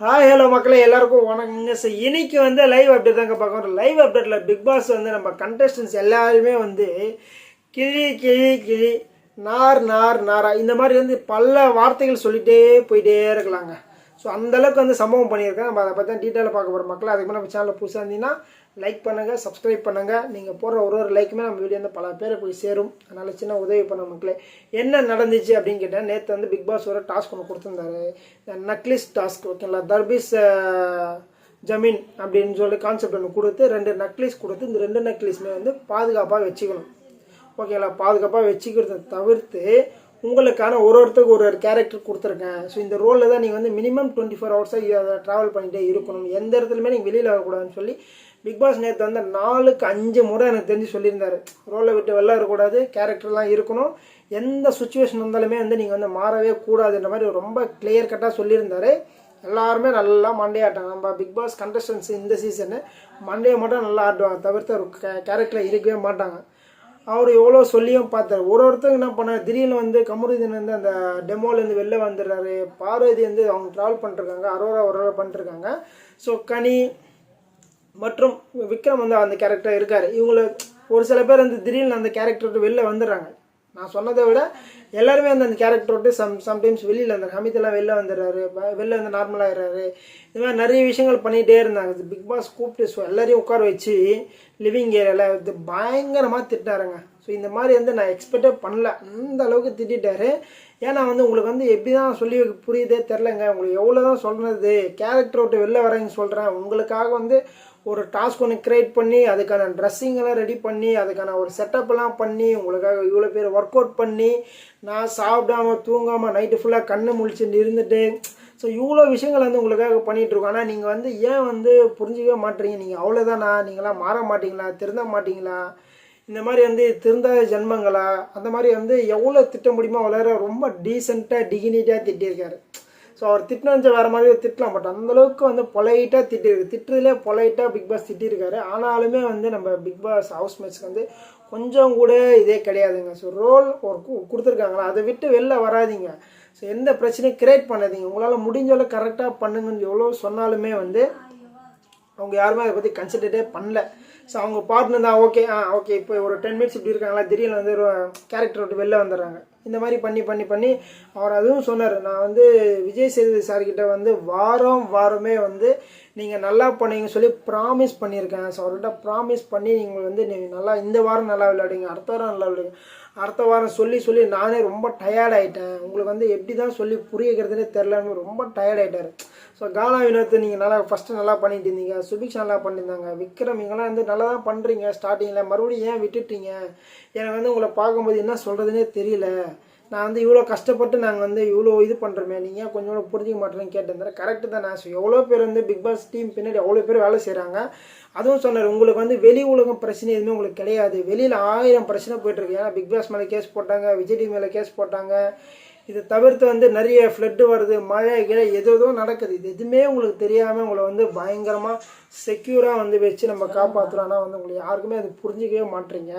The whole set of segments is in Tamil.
ஹாய் ஹலோ மக்களே எல்லாருக்கும் வணக்கங்க ஸோ இன்னைக்கு வந்து லைவ் அப்டேட் தாங்க பார்க்குறோம். லைவ் அப்டேட்டில் பிக் பாஸ் வந்து நம்ம கண்டஸ்டன்ஸ் எல்லாருமே வந்து கிளி கிளி கிளி நார் நார் நாரா இந்த மாதிரி வந்து பல வார்த்தைகள் சொல்லிகிட்டே போயிட்டே இருக்கலாங்க. ஸோ அந்தளவுக்கு வந்து சம்பவம் பண்ணியிருக்கேன். நம்ம அதை பற்றி தான் டீட்டெயிலாக பார்க்க போகிற மக்கள் அதுக்கு மேலே நம்ம சேனலில் புதுசாக இருந்தீங்கன்னா லைக் பண்ணுங்கள் சப்ஸ்கிரைப் பண்ணுங்கள் நீங்கள் போடுற ஒரு ஒரு லைக்குமே நம்ம வீடியோ வந்து பல பேரை போய் சேரும். அதனால் சின்ன உதவி பண்ண மக்களே என்ன நடந்துச்சு அப்படின்னு கேட்டேன் நேற்று வந்து பிக் பாஸ் ஒரு டாஸ்க் ஒன்று கொடுத்துருந்தாரு. நக்லிஸ் டாஸ்க் ஓகேங்களா தர்பீஸ் ஜமீன் அப்படின்னு சொல்லி கான்செப்ட் ஒன்று கொடுத்து ரெண்டு நக்லீஸ் கொடுத்து இந்த ரெண்டு நக்லீஸுமே வந்து பாதுகாப்பாக வச்சுக்கணும். ஓகேங்களா பாதுகாப்பாக வச்சுக்கிறத தவிர்த்து உங்களுக்கான ஒரு ஒருத்தருக்கு ஒரு ஒரு கேரக்டர் கொடுத்துருக்கேன். ஸோ இந்த ரோலில் தான் நீங்கள் வந்து மினிமம் டுவெண்ட்டி ஃபோர் ஹவர்ஸாக அதை ட்ராவல் பண்ணிகிட்டே இருக்கணும். எந்த இடத்துலையுமே நீங்கள் வெளியில் வரக்கூடாதுன்னு சொல்லி பிக் பாஸ் நேற்று வந்து நாலுக்கு அஞ்சு முறை எனக்கு தெரிஞ்சு சொல்லியிருந்தாரு. ரோலை விட்டு வெளில வரக்கூடாது கேரக்டர்லாம் இருக்கணும். எந்த சுச்சுவேஷன் வந்தாலுமே வந்து நீங்கள் வந்து மாறவே கூடாதுன்ற மாதிரி ரொம்ப கிளியர் கட்டாக சொல்லியிருந்தார். எல்லாருமே நல்லா மண்டே ஆட்டாங்க நம்ம பிக் பாஸ் கண்டஸ்டன்ஸ் இந்த சீசனு மண்டே மட்டும் நல்லா ஆடுவாங்க. தவிர்த்து ஒரு கேரக்டரில் இருக்கவே மாட்டாங்க. அவர் எவ்வளோ சொல்லியும் பார்த்தாரு. ஒரு ஒருத்தங்க என்ன பண்ணார்? திடீர்னு வந்து கமருதீன் வந்து அந்த டெமோலேருந்து வெளில வந்துடுறாரு. பார்வதி வந்து அவங்க ட்ராவல் பண்ணிருக்காங்க அரோரா ஒரு பண்ணிட்டுருக்காங்க. ஸோ கனி மற்றும் விக்ரம் வந்து அந்த கேரக்டர் இருக்கார். இவங்கள ஒரு சில பேர் வந்து திடீர்னு அந்த கேரக்டர் வெளில வந்துடுறாங்க. நான் சொன்னதை விட எல்லாருமே வந்து அந்த கேரக்டர் விட்டு சம் சம்டைம்ஸ் வெளியில் அந்த ஹமிதெல்லாம் வெளில வந்துடுறாரு வெளில வந்து நார்மலாகிறாரு இது மாதிரி நிறைய விஷயங்கள் பண்ணிகிட்டே இருந்தாங்க. பிக் பாஸ் கூப்பிட்டு ஸோ எல்லாரையும் உட்கார வச்சு லிவிங் ஏரியாவில் இது பயங்கரமாக திட்டாருங்க. ஸோ இந்த மாதிரி வந்து நான் எக்ஸ்பெக்டே பண்ணல. அந்த அளவுக்கு திட்டாரு ஏன்னா வந்து உங்களுக்கு வந்து எப்படி தான் சொல்லி புரியுதே தெரிலங்க உங்களுக்கு எவ்வளோ தான் சொல்கிறது கேரக்டர் விட்டு வெளில வரேன்னு சொல்கிறேன் உங்களுக்காக வந்து ஒரு டாஸ்க் ஒன்று க்ரியேட் பண்ணி அதுக்கான ட்ரெஸ்ஸிங்கெல்லாம் ரெடி பண்ணி அதுக்கான ஒரு செட்டப்லாம் பண்ணி உங்களுக்காக இவ்வளோ பேர் ஒர்க் அவுட் பண்ணி நான் சாப்பிடாம தூங்காமல் நைட்டு ஃபுல்லாக கண்ணு முழிச்சுட்டு இருந்துட்டு ஸோ இவ்வளோ விஷயங்கள் வந்து உங்களுக்காக பண்ணிகிட்ருக்கோம் ஆனால் நீங்கள் வந்து ஏன் வந்து புரிஞ்சிக்கவே மாட்டீங்க நீங்கள் அவ்வளோதானா நீங்களாம் மாற மாட்டீங்களா? திருந்த மாட்டீங்களா? இந்த மாதிரி வந்து திருந்தாத ஜென்மங்களா? அந்த மாதிரி வந்து எவ்வளோ திட்ட முடியுமோ வளர ரொம்ப டீசெண்டாக டிகினிட்டியாக திட்டியிருக்காரு. ஸோ அவர் திட்டினு வேறு மாதிரி திட்டலாம். பட் அந்தளவுக்கு வந்து பொலைட்டாக திட்டிருக்கு. திட்டுறதுலே பொலைட்டாக பிக் பாஸ் திட்டிருக்காரு. ஆனாலுமே வந்து நம்ம பிக் பாஸ் ஹவுஸ் மேட்ச்க்கு வந்து கொஞ்சம் கூட இதே கிடையாதுங்க. ஸோ ரோல் ஒரு கொடுத்துருக்காங்களா? அதை விட்டு வெளில வராதீங்க. ஸோ எந்த பிரச்சனையும் கிரியேட் பண்ணாதீங்க. உங்களால் முடிஞ்சளவு கரெக்டாக பண்ணுங்கன்னு எவ்வளோ சொன்னாலுமே வந்து அவங்க யாருமே அதை பற்றி கன்சிடரே பண்ணல. ஸோ அவங்க பார்ட்னர் தான். ஓகே ஆ ஓகே இப்போ ஒரு டென் மினிட்ஸ் இப்படி இருக்காங்களா? திடீர்னு வந்து ஒரு கேரக்டர் விட்டு வெளில வந்துடுறாங்க. இந்த மாதிரி பண்ணி பண்ணி பண்ணி அவர் அதுவும் சொன்னார் நான் வந்து விஜய் சேதுபதி சார்கிட்ட வந்து வாரம் வாரமே வந்து நீங்கள் நல்லா பண்ணீங்கன்னு சொல்லி ப்ராமிஸ் பண்ணியிருக்கேன். ஸோ அவர்கிட்ட ப்ராமிஸ் பண்ணி நீங்கள் வந்து நீங்கள் நல்லா இந்த வாரம் நல்லா விளையாடுங்க அடுத்த வாரம் நல்லா விளையாடுங்க. அடுத்த வாரம் சொல்லி சொல்லி நானே ரொம்ப டயர்ட் ஆகிட்டேன் உங்களுக்கு வந்து எப்படி தான் சொல்லி புரியக்கிறதுனே தெரிலன்னு ரொம்ப டயர்ட் ஆகிட்டார் ஸோ கானா வினோத் நீங்கள் நல்லா ஃபஸ்ட்டு நல்லா பண்ணிட்டு இருந்தீங்க. சுபிக்ஷா நல்லா பண்ணியிருந்தாங்க விக்ரம் இங்கெல்லாம் வந்து நல்லா தான் பண்ணுறீங்க ஸ்டார்டிங்கில் மறுபடியும் ஏன் விட்டுட்டீங்க? எனக்கு வந்து உங்களை பார்க்கும்போது என்ன சொல்கிறதுனே தெரியல. நான் வந்து இவ்வளோ கஷ்டப்பட்டு நாங்கள் வந்து இவ்வளோ இது பண்ணுறோமே நீங்கள் கொஞ்சம் கூட புரிஞ்சிக்க மாட்டேன்னு கேட்டிருந்தேன் கரெக்டு தான் நான் எவ்வளோ பேர் வந்து பிக் பாஸ் டீம் பின்னாடி அவ்வளோ பேர் வேலை செய்கிறாங்க அதுவும் சொன்னார் உங்களுக்கு வந்து வெளி உலகம் பிரச்சனை எதுவுமே உங்களுக்கு கிடையாது. வெளியில் ஆயிரம் பிரச்சனை போயிட்டுருக்கு. ஏன்னா பிக் பாஸ் மேலே கேஸ் போட்டாங்க விஜய் டிவி மேலே கேஸ் போட்டாங்க. இது தவிர்த்து வந்து நிறைய ஃப்ளட்டு வருது மழை கிழை எது எதோ நடக்குது. இது எதுவுமே உங்களுக்கு தெரியாமல் உங்களை வந்து பயங்கரமாக செக்யூராக வந்து வச்சு நம்ம காப்பாற்றுறோம் ஆனால் வந்து உங்களுக்கு யாருக்குமே அது புரிஞ்சிக்கவே மாட்டீங்க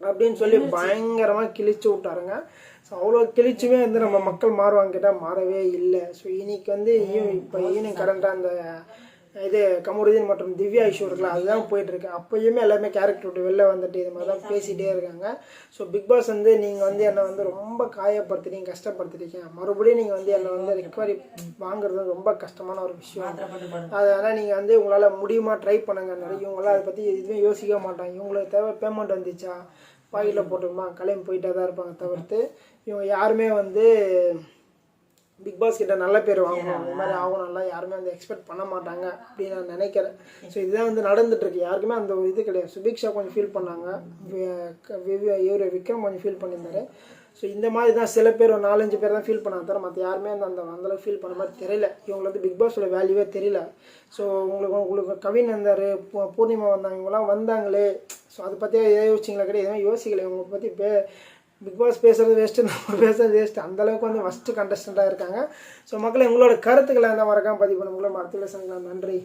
அப்படின்னு சொல்லி பயங்கரமாக கிழிச்சு விட்டாருங்க. ஸோ அவ்வளோ கிழிச்சுமே வந்து நம்ம மக்கள் மாறுவாங்க கேட்டால் மாறவே இல்லை. ஸோ இன்னைக்கு வந்து இப்போ ஈவினிங் கரண்டாக அந்த இது கமருதீன் மற்றும் திவ்யா இஷ்யூ இருக்கலாம் அதுதான் போயிட்டுருக்கு. அப்போயுமே எல்லாமே கேரக்டர் விட்டு வெளில வந்துட்டு இது மாதிரி தான் பேசிகிட்டே இருக்காங்க. ஸோ பிக் பாஸ் வந்து நீங்கள் வந்து என்னை வந்து ரொம்ப காயப்படுத்துறீங்க கஷ்டப்படுத்துறீங்க மறுபடியும் நீங்கள் வந்து என்னை வந்து ரெக்கவரி வாங்குறது ரொம்ப கஷ்டமான ஒரு விஷயம். அதனால் நீங்கள் வந்து உங்களால் முடியுமா ட்ரை பண்ணுங்க நிறைய இவங்களாம் அதை பற்றி எதுவுமே யோசிக்க மாட்டாங்க. இவங்களுக்கு தேவை பேமெண்ட் வந்துச்சா? பாக்கெட்டில் போட்டுமா கிளம்பி போயிட்டே தான் இருப்பாங்க தவிர்த்து. இவங்க யாருமே வந்து பிக் பாஸ் கிட்ட நல்ல பேர் வாங்கணும். அந்த மாதிரி ஆகணும்லாம் யாருமே வந்து எக்ஸ்பெக்ட் பண்ண மாட்டாங்க அப்படின்னு நான் நினைக்கிறேன். ஸோ இதுதான் வந்து நடந்துட்டு இருக்கு யாருக்குமே அந்த இது கிடையாது. சுபிக்ஷா கொஞ்சம் ஃபீல் பண்ணாங்க. இவர் விக்ரம் கொஞ்சம் ஃபீல் பண்ணியிருந்தாரு. ஸோ இந்த மாதிரி தான் சில பேர் ஒரு நாலஞ்சு பேர் தான் ஃபீல் பண்ணாங்க தவிர மற்ற யாருமே அந்த அந்த அந்தளவுக்கு ஃபீல் பண்ண மாதிரி தெரியல. இவங்களுக்கு வந்து பிக் பாஸோட வேல்யூவே தெரியல. ஸோ உங்களுக்கு உங்களுக்கு கவின் வந்தார் பூ- பூர்ணிமா வந்தாங்க இவங்களாம் வந்தாங்களே. ஸோ அதை பற்றி யோசிச்சிங்களா? கிடையாது. எதுவுமே யோசிக்கல. இவங்களை பற்றி பே பிக் பாஸ் பேசுறது வேஸ்ட்டு நம்ம பேசுறது வேஸ்ட்டு அந்தளவுக்கு வந்து ஃபஸ்ட்டு கண்டஸ்டண்ட்டாக இருக்காங்க. ஸோ மக்களை உங்களோட கருத்துக்களை அந்த மறக்காம பதிவு பண்ணுங்களா மரத்தில் சங்கலாம் நன்றி.